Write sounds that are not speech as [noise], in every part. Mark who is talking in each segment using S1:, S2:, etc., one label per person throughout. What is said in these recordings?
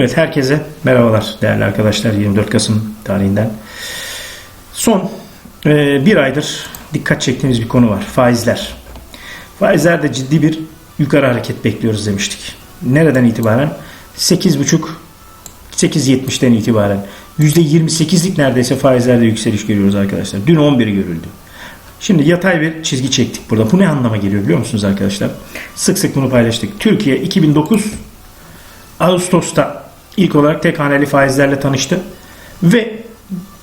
S1: Evet herkese merhabalar değerli arkadaşlar 24 Kasım tarihinden. Son e, bir aydır dikkat çektiğimiz bir konu var faizler. Faizlerde ciddi bir yukarı hareket bekliyoruz demiştik. Nereden itibaren? 8,5 8.70'den itibaren %28'lik neredeyse faizlerde yükseliş görüyoruz arkadaşlar. Dün 11 görüldü. Şimdi yatay bir çizgi çektik burada. Bu ne anlama geliyor biliyor musunuz arkadaşlar? Sık sık bunu paylaştık. Türkiye 2009 Ağustos'ta ilk olarak tek haneli faizlerle tanıştı. Ve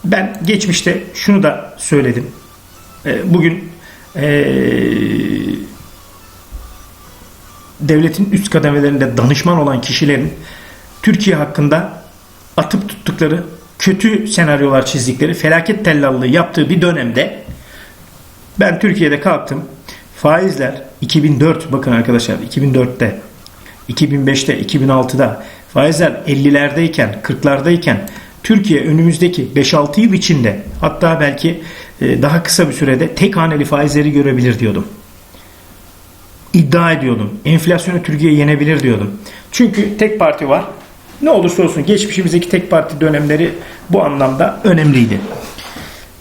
S1: ben geçmişte şunu da söyledim. E, Bugün e, devletin üst kademelerinde danışman olan kişilerin Türkiye hakkında atıp tuttukları kötü senaryolar çizdikleri felaket tellallığı yaptığı bir dönemde ben Türkiye'de kalktım. Faizler 2004 bakın arkadaşlar 2004'te 2005'te 2006'da faizler 50'lerdeyken 40'lardayken Türkiye önümüzdeki 5-6 yıl içinde hatta belki e, daha kısa bir sürede tek haneli faizleri görebilir diyordum. İddia ediyordum. Enflasyonu Türkiye yenebilir diyordum. Çünkü tek parti var. Ne olursa olsun geçmişimizdeki tek parti dönemleri bu anlamda önemliydi.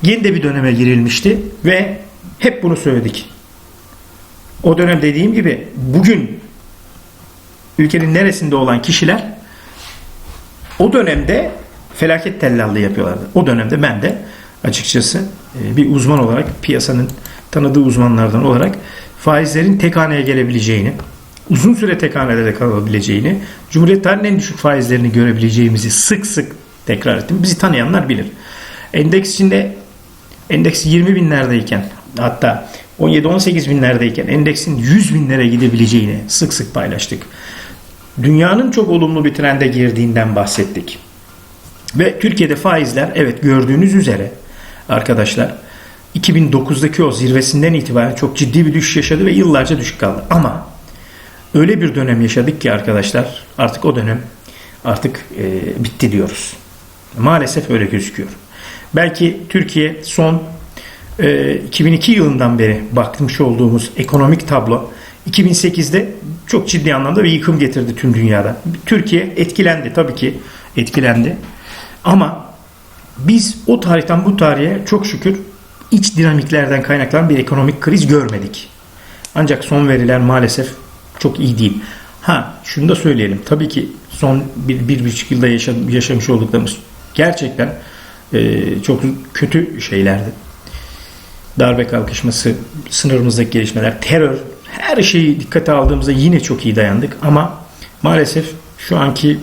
S1: Yeni de bir döneme girilmişti ve hep bunu söyledik. O dönem dediğim gibi bugün ülkenin neresinde olan kişiler o dönemde felaket tellallığı yapıyorlardı. O dönemde ben de açıkçası e, bir uzman olarak piyasanın tanıdığı uzmanlardan olarak faizlerin tek haneye gelebileceğini, uzun süre tek hanelerde kalabileceğini, Cumhuriyet tarihinin en düşük faizlerini görebileceğimizi sık sık tekrar ettim. Bizi tanıyanlar bilir. Endeks içinde endeks 20 binlerdeyken hatta 17-18 binlerdeyken endeksin 100 binlere gidebileceğini sık sık paylaştık. Dünyanın çok olumlu bir trende girdiğinden bahsettik. Ve Türkiye'de faizler evet gördüğünüz üzere arkadaşlar 2009'daki o zirvesinden itibaren çok ciddi bir düşüş yaşadı ve yıllarca düşük kaldı. Ama öyle bir dönem yaşadık ki arkadaşlar artık o dönem artık e, bitti diyoruz. Maalesef öyle gözüküyor. Belki Türkiye son e, 2002 yılından beri bakmış olduğumuz ekonomik tablo 2008'de çok ciddi anlamda bir yıkım getirdi tüm dünyada. Türkiye etkilendi tabii ki etkilendi. Ama biz o tarihten bu tarihe çok şükür iç dinamiklerden kaynaklanan bir ekonomik kriz görmedik. Ancak son veriler maalesef çok iyi değil. Ha şunu da söyleyelim. Tabii ki son bir, bir buçuk yılda yaşam, yaşamış olduklarımız gerçekten e, çok kötü şeylerdi. Darbe kalkışması, sınırımızdaki gelişmeler, terör, her şeyi dikkate aldığımızda yine çok iyi dayandık. Ama maalesef şu anki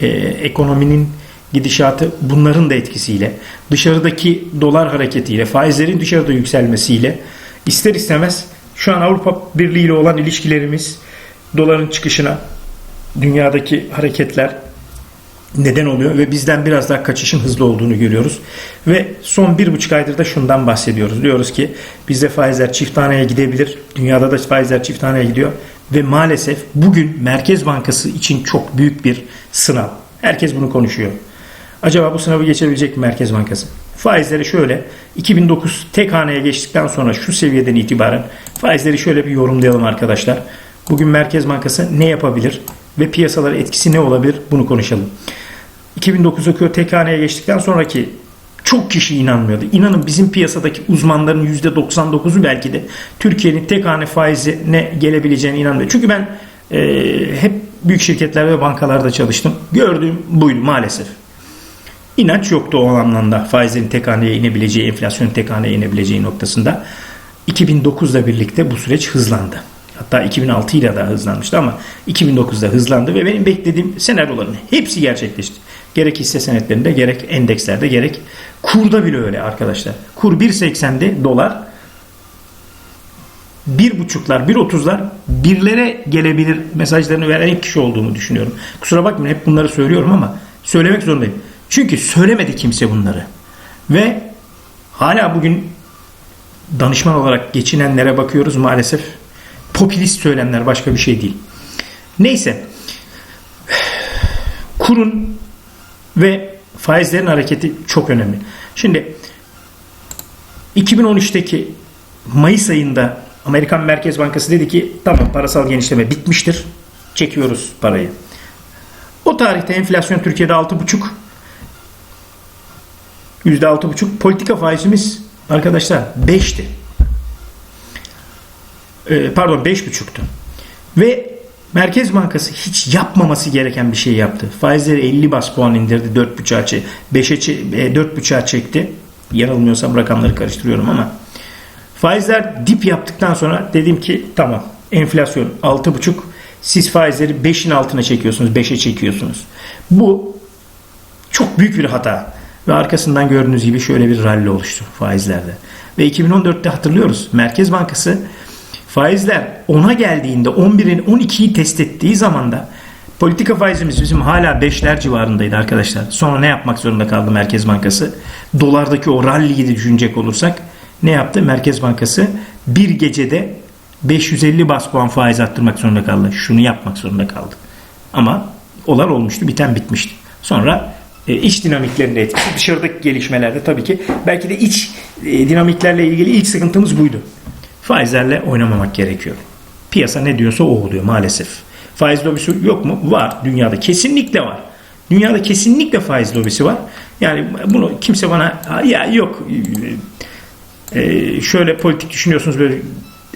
S1: e, ekonominin gidişatı bunların da etkisiyle, dışarıdaki dolar hareketiyle, faizlerin dışarıda yükselmesiyle ister istemez şu an Avrupa Birliği ile olan ilişkilerimiz doların çıkışına, dünyadaki hareketler neden oluyor ve bizden biraz daha kaçışın hızlı olduğunu görüyoruz. Ve son bir buçuk aydır da şundan bahsediyoruz. Diyoruz ki bizde faizler çift taneye gidebilir. Dünyada da faizler çift taneye gidiyor. Ve maalesef bugün Merkez Bankası için çok büyük bir sınav. Herkes bunu konuşuyor. Acaba bu sınavı geçebilecek mi Merkez Bankası? Faizleri şöyle 2009 tek haneye geçtikten sonra şu seviyeden itibaren faizleri şöyle bir yorumlayalım arkadaşlar. Bugün Merkez Bankası ne yapabilir ve piyasalara etkisi ne olabilir bunu konuşalım. 2009'daki o tek haneye geçtikten sonraki çok kişi inanmıyordu. İnanın bizim piyasadaki uzmanların %99'u belki de Türkiye'nin tek hane faizine gelebileceğine inanmıyor. Çünkü ben e, hep büyük şirketler ve bankalarda çalıştım. Gördüğüm buydu maalesef. İnanç yoktu o anlamda faizlerin tek haneye inebileceği, enflasyonun tek haneye inebileceği noktasında. 2009'da birlikte bu süreç hızlandı. Hatta 2006 ile daha hızlanmıştı ama 2009'da hızlandı ve benim beklediğim senaryoların hepsi gerçekleşti. Gerek hisse senetlerinde gerek endekslerde gerek kurda bile öyle arkadaşlar. Kur 1.80'de dolar 1.5'lar 1.30'lar birlere gelebilir mesajlarını veren ilk kişi olduğunu düşünüyorum. Kusura bakmayın hep bunları söylüyorum ama söylemek zorundayım. Çünkü söylemedi kimse bunları. Ve hala bugün danışman olarak geçinenlere bakıyoruz maalesef popülist söylemler başka bir şey değil. Neyse [sighs] kurun ve faizlerin hareketi çok önemli. Şimdi 2013'teki Mayıs ayında Amerikan Merkez Bankası dedi ki tamam parasal genişleme bitmiştir. Çekiyoruz parayı. O tarihte enflasyon Türkiye'de 6,5 %6,5 politika faizimiz arkadaşlar 5'ti. Ee, pardon 5,5'tu. Ve Merkez Bankası hiç yapmaması gereken bir şey yaptı. Faizleri 50 bas puan indirdi. 4,5'a çekti. 5'e 4,5'a çekti. Yanılmıyorsam rakamları karıştırıyorum ama. Faizler dip yaptıktan sonra dedim ki tamam enflasyon 6,5 siz faizleri 5'in altına çekiyorsunuz. 5'e çekiyorsunuz. Bu çok büyük bir hata. Ve arkasından gördüğünüz gibi şöyle bir rally oluştu faizlerde. Ve 2014'te hatırlıyoruz. Merkez Bankası faizler 10'a geldiğinde 11'in 12'yi test ettiği zaman da politika faizimiz bizim hala 5'ler civarındaydı arkadaşlar. Sonra ne yapmak zorunda kaldı Merkez Bankası? Dolardaki o rally'yi de düşünecek olursak ne yaptı? Merkez Bankası bir gecede 550 bas puan faiz arttırmak zorunda kaldı. Şunu yapmak zorunda kaldı. Ama olar olmuştu, biten bitmişti. Sonra e, iç dinamiklerinde etkisi, dışarıdaki gelişmelerde tabii ki belki de iç e, dinamiklerle ilgili ilk sıkıntımız buydu. Faizlerle oynamamak gerekiyor. Piyasa ne diyorsa o oluyor maalesef. Faiz lobisi yok mu? Var. Dünyada kesinlikle var. Dünyada kesinlikle faiz lobisi var. Yani bunu kimse bana ya yok e, şöyle politik düşünüyorsunuz böyle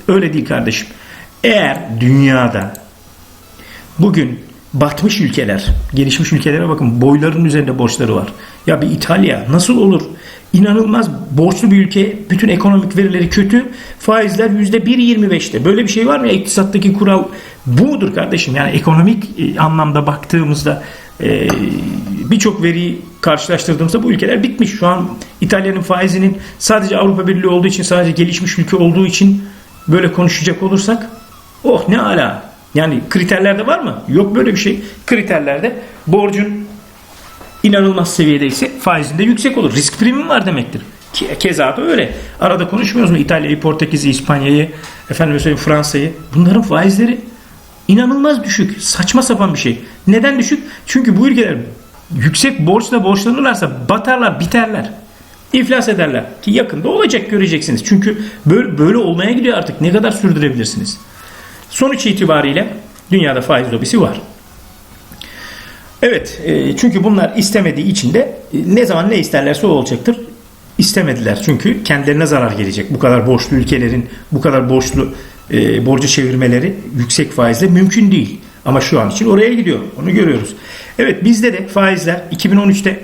S1: öyle değil kardeşim. Eğer dünyada bugün batmış ülkeler, gelişmiş ülkelere bakın boyların üzerinde borçları var. Ya bir İtalya nasıl olur? İnanılmaz borçlu bir ülke. Bütün ekonomik verileri kötü. Faizler %1.25'te. Böyle bir şey var mı? İktisattaki kural budur kardeşim. Yani ekonomik e, anlamda baktığımızda e, birçok veriyi karşılaştırdığımızda bu ülkeler bitmiş. Şu an İtalya'nın faizinin sadece Avrupa Birliği olduğu için, sadece gelişmiş ülke olduğu için böyle konuşacak olursak oh ne ala. Yani kriterlerde var mı? Yok böyle bir şey. Kriterlerde borcun inanılmaz seviyede ise faizinde yüksek olur. Risk primin var demektir. Keza da öyle. Arada konuşmuyoruz mu İtalya'yı, Portekiz'i, İspanya'yı, efendim söyleyeyim Fransa'yı. Bunların faizleri inanılmaz düşük. Saçma sapan bir şey. Neden düşük? Çünkü bu ülkeler yüksek borçla borçlanırlarsa batarlar, biterler. İflas ederler. Ki yakında olacak göreceksiniz. Çünkü böyle, böyle olmaya gidiyor artık. Ne kadar sürdürebilirsiniz? Sonuç itibariyle dünyada faiz lobisi var. Evet, e, çünkü bunlar istemediği için de e, ne zaman ne isterlerse o olacaktır. İstemediler çünkü kendilerine zarar gelecek. Bu kadar borçlu ülkelerin bu kadar borçlu e, borcu çevirmeleri yüksek faizle mümkün değil. Ama şu an için oraya gidiyor. Onu görüyoruz. Evet bizde de faizler 2013'te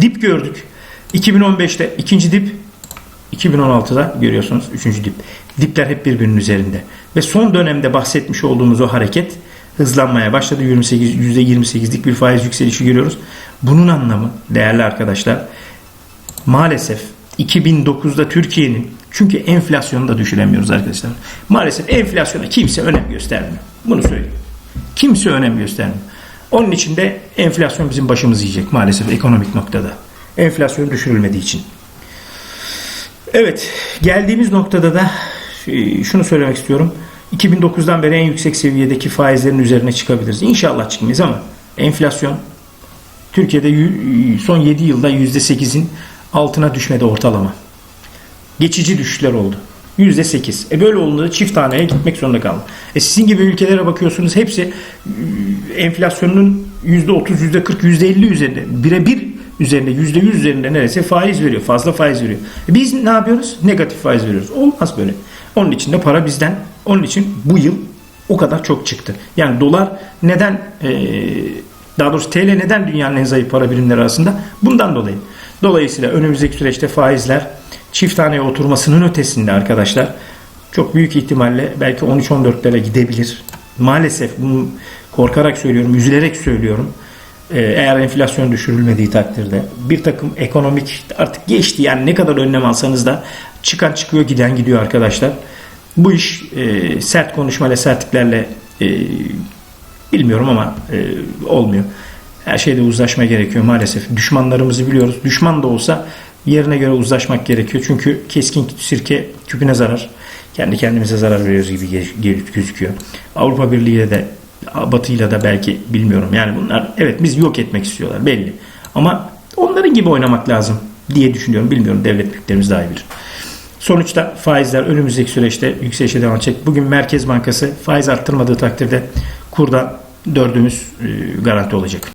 S1: dip gördük. 2015'te ikinci dip 2016'da görüyorsunuz üçüncü dip. Dipler hep birbirinin üzerinde. Ve son dönemde bahsetmiş olduğumuz o hareket hızlanmaya başladı. 28, %28'lik bir faiz yükselişi görüyoruz. Bunun anlamı değerli arkadaşlar maalesef 2009'da Türkiye'nin çünkü enflasyonu da düşüremiyoruz arkadaşlar. Maalesef enflasyona kimse önem göstermiyor. Bunu söyleyeyim. Kimse önem göstermiyor. Onun için de enflasyon bizim başımızı yiyecek maalesef ekonomik noktada. Enflasyon düşürülmediği için. Evet, geldiğimiz noktada da e, şunu söylemek istiyorum. 2009'dan beri en yüksek seviyedeki faizlerin üzerine çıkabiliriz. İnşallah çıkmayız ama enflasyon Türkiye'de son 7 yılda %8'in altına düşmedi ortalama. Geçici düşüşler oldu. %8. E böyle olduğunda çift taneye gitmek zorunda kaldı. E sizin gibi ülkelere bakıyorsunuz hepsi e, enflasyonun %30, %40, %50 üzerinde. Birebir üzerinde %100 üzerinde neredeyse faiz veriyor. Fazla faiz veriyor. E biz ne yapıyoruz? Negatif faiz veriyoruz. Olmaz böyle. Onun için de para bizden. Onun için bu yıl o kadar çok çıktı. Yani dolar neden e, daha doğrusu TL neden dünyanın en zayıf para birimleri arasında? Bundan dolayı. Dolayısıyla önümüzdeki süreçte faizler çift taneye oturmasının ötesinde arkadaşlar çok büyük ihtimalle belki 13-14'lere gidebilir. Maalesef bunu korkarak söylüyorum, üzülerek söylüyorum. Ee, eğer enflasyon düşürülmediği takdirde bir takım ekonomik artık geçti yani ne kadar önlem alsanız da çıkan çıkıyor giden gidiyor arkadaşlar. Bu iş e, sert konuşmayla sertliklerle e, bilmiyorum ama e, olmuyor. Her şeyde uzlaşma gerekiyor maalesef. Düşmanlarımızı biliyoruz. Düşman da olsa yerine göre uzlaşmak gerekiyor. Çünkü keskin sirke küpüne zarar. Kendi kendimize zarar veriyoruz gibi gözüküyor. Avrupa Birliği'yle de Batı'yla da belki bilmiyorum. Yani bunlar evet biz yok etmek istiyorlar belli. Ama onların gibi oynamak lazım diye düşünüyorum. Bilmiyorum devlet büyüklerimiz daha iyi bilir. Sonuçta faizler önümüzdeki süreçte yükselişe devam edecek. Bugün Merkez Bankası faiz arttırmadığı takdirde kurda dördümüz garanti olacak.